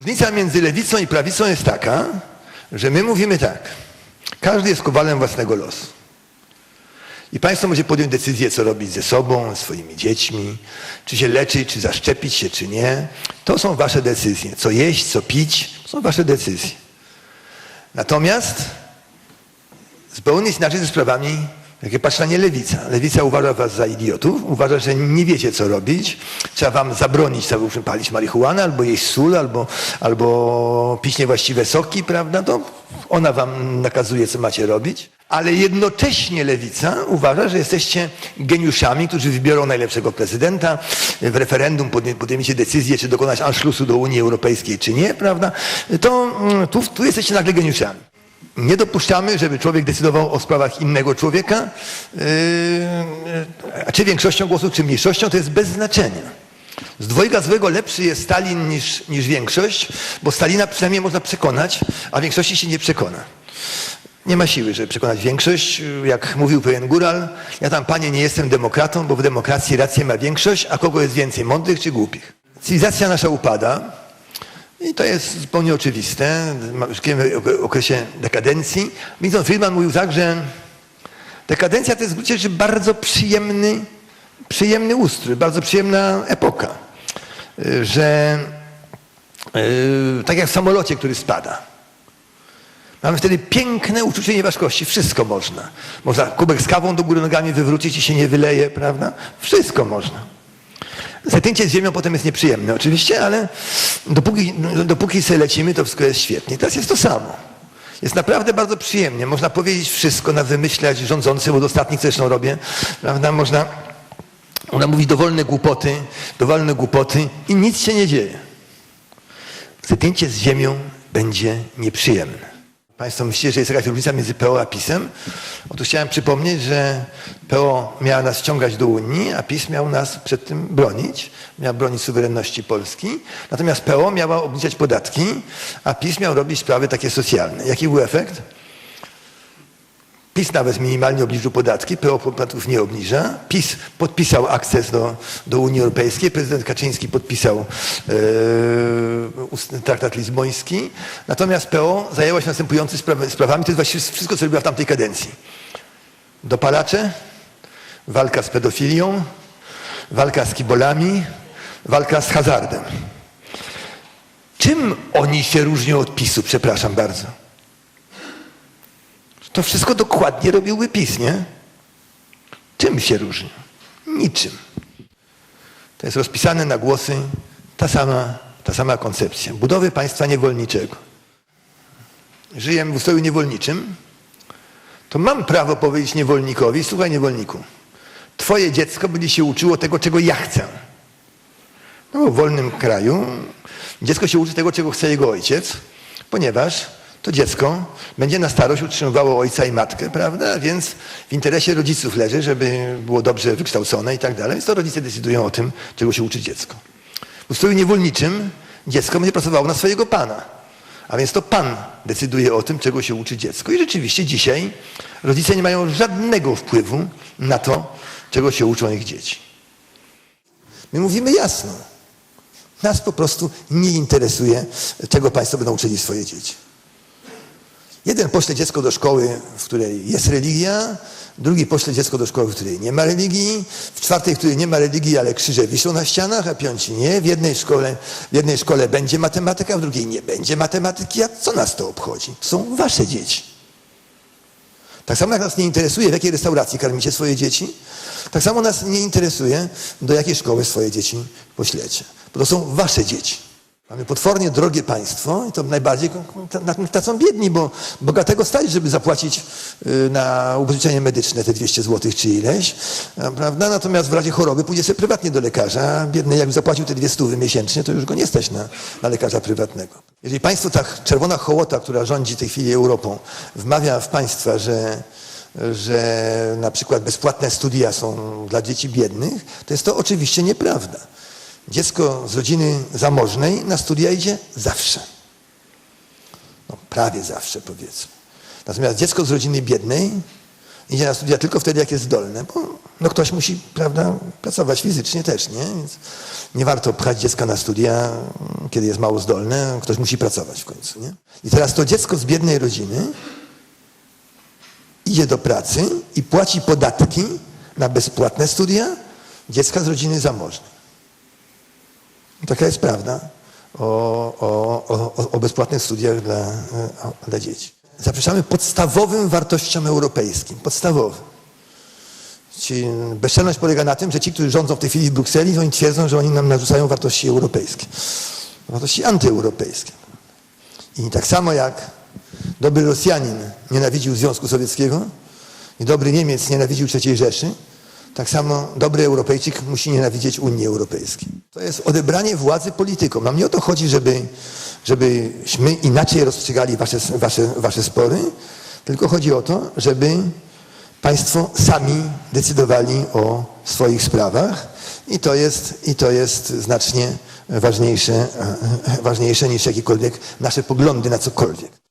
Różnica między lewicą i prawicą jest taka, że my mówimy tak. Każdy jest kowalem własnego losu. I państwo może podjąć decyzję, co robić ze sobą, swoimi dziećmi, czy się leczyć, czy zaszczepić się, czy nie. To są wasze decyzje. Co jeść, co pić, to są wasze decyzje. Natomiast zupełnie inaczej ze sprawami, jakie patrzy na nie lewica. Lewica uważa was za idiotów, uważa, że nie wiecie, co robić. Trzeba wam zabronić, załóżmy, palić marihuanę, albo jeść sól, albo, albo pić niewłaściwe soki, prawda? To ona wam nakazuje, co macie robić. Ale jednocześnie lewica uważa, że jesteście geniuszami, którzy wybiorą najlepszego prezydenta. W referendum podejmiecie decyzję, czy dokonać anszlusu do Unii Europejskiej, czy nie, prawda? To mm, tu, tu jesteście nagle geniuszami. Nie dopuszczamy, żeby człowiek decydował o sprawach innego człowieka, yy, czy większością głosów, czy mniejszością, to jest bez znaczenia. Z dwojga złego lepszy jest Stalin niż, niż większość, bo Stalina przynajmniej można przekonać, a większości się nie przekona. Nie ma siły, żeby przekonać większość. Jak mówił pewien góral, ja tam, panie, nie jestem demokratą, bo w demokracji rację ma większość, a kogo jest więcej, mądrych czy głupich? Cywilizacja nasza upada, i to jest zupełnie oczywiste. Żyjemy w okresie dekadencji. Milton Friedman mówił tak, że dekadencja to jest w gruncie rzeczy bardzo przyjemny, przyjemny ustrój, bardzo przyjemna epoka. Y, Że yy, tak jak w samolocie, który spada. Mamy wtedy piękne uczucie nieważkości. Wszystko można. Można kubek z kawą do góry nogami wywrócić i się nie wyleje, prawda? Wszystko można. Zetknięcie z ziemią potem jest nieprzyjemne oczywiście, ale dopóki, dopóki sobie lecimy, to wszystko jest świetnie. Teraz jest to samo. Jest naprawdę bardzo przyjemnie. Można powiedzieć wszystko, na wymyślać rządzący, bo do ostatnich zresztą robię, prawda? Można, można mówić dowolne głupoty, dowolne głupoty i nic się nie dzieje. Zetknięcie z ziemią będzie nieprzyjemne. Państwo myślicie, że jest jakaś różnica między PO a PiSem? Otóż chciałem przypomnieć, że PO miała nas ściągać do Unii, a PiS miał nas przed tym bronić. Miał bronić suwerenności Polski. Natomiast PO miała obniżać podatki, a PiS miał robić sprawy takie socjalne. Jaki był efekt? PiS nawet minimalnie obniżył podatki, PO podatków nie obniża. PiS podpisał akces do, do Unii Europejskiej, prezydent Kaczyński podpisał e, traktat lizboński. Natomiast PO zajęła się następującymi spraw- sprawami, to jest właściwie wszystko, co robiła w tamtej kadencji. Dopalacze, walka z pedofilią, walka z kibolami, walka z hazardem. Czym oni się różnią od PiSu, przepraszam bardzo? To wszystko dokładnie robiłby PiS, nie? Czym się różni? Niczym. To jest rozpisane na głosy ta sama, ta sama koncepcja. Budowy państwa niewolniczego. Żyję w ustroju niewolniczym, to mam prawo powiedzieć niewolnikowi, słuchaj niewolniku, twoje dziecko będzie się uczyło tego, czego ja chcę. No, w wolnym kraju dziecko się uczy tego, czego chce jego ojciec, ponieważ to dziecko będzie na starość utrzymywało ojca i matkę, prawda? Więc w interesie rodziców leży, żeby było dobrze wykształcone i tak dalej. Więc to rodzice decydują o tym, czego się uczy dziecko. W ustroju niewolniczym dziecko będzie pracowało na swojego pana. A więc to pan decyduje o tym, czego się uczy dziecko. I rzeczywiście dzisiaj rodzice nie mają żadnego wpływu na to, czego się uczą ich dzieci. My mówimy jasno. Nas po prostu nie interesuje, czego państwo będą uczyli swoje dzieci. Jeden pośle dziecko do szkoły, w której jest religia, drugi pośle dziecko do szkoły, w której nie ma religii, w czwartej, w której nie ma religii, ale krzyże wiszą na ścianach, a piąci nie. W jednej szkole, w jednej szkole będzie matematyka, w drugiej nie będzie matematyki. A co nas to obchodzi? Są wasze dzieci. Tak samo jak nas nie interesuje, w jakiej restauracji karmicie swoje dzieci, tak samo nas nie interesuje, do jakiej szkoły swoje dzieci poślecie. Bo to są wasze dzieci. Mamy potwornie drogie państwo i to najbardziej na tracą biedni, bo bogatego stać, żeby zapłacić y, na ubezpieczenie medyczne te 200 zł czy ileś, prawda? Natomiast w razie choroby pójdzie sobie prywatnie do lekarza, biedny jakby zapłacił te 200 miesięcznie, to już go nie stać na, na lekarza prywatnego. Jeżeli państwo tak czerwona hołota, która rządzi w tej chwili Europą, wmawia w państwa, że że na przykład bezpłatne studia są dla dzieci biednych, to jest to oczywiście nieprawda. Dziecko z rodziny zamożnej na studia idzie zawsze. No, prawie zawsze powiedzmy. Natomiast dziecko z rodziny biednej idzie na studia tylko wtedy, jak jest zdolne, bo no ktoś musi, prawda, pracować fizycznie też, nie? Więc nie warto pchać dziecka na studia, kiedy jest mało zdolne, ktoś musi pracować w końcu, nie? I teraz to dziecko z biednej rodziny idzie do pracy i płaci podatki na bezpłatne studia dziecka z rodziny zamożnej. Taka jest prawda o, o, o, o bezpłatnych studiach dla, e, dla dzieci. Zaprzeczamy podstawowym wartościom europejskim. Podstawowym. Bezczelność polega na tym, że ci, którzy rządzą w tej chwili w Brukseli, oni twierdzą, że oni nam narzucają wartości europejskie. Wartości antyeuropejskie. I tak samo jak dobry Rosjanin nienawidził Związku Sowieckiego i dobry Niemiec nienawidził III Rzeszy, tak samo dobry Europejczyk musi nienawidzieć Unii Europejskiej. To jest odebranie władzy politykom. Nam nie o to chodzi, żeby, żebyśmy inaczej rozstrzygali wasze, wasze, wasze spory, tylko chodzi o to, żeby państwo sami decydowali o swoich sprawach i to jest, i to jest znacznie ważniejsze, ważniejsze niż jakiekolwiek nasze poglądy na cokolwiek.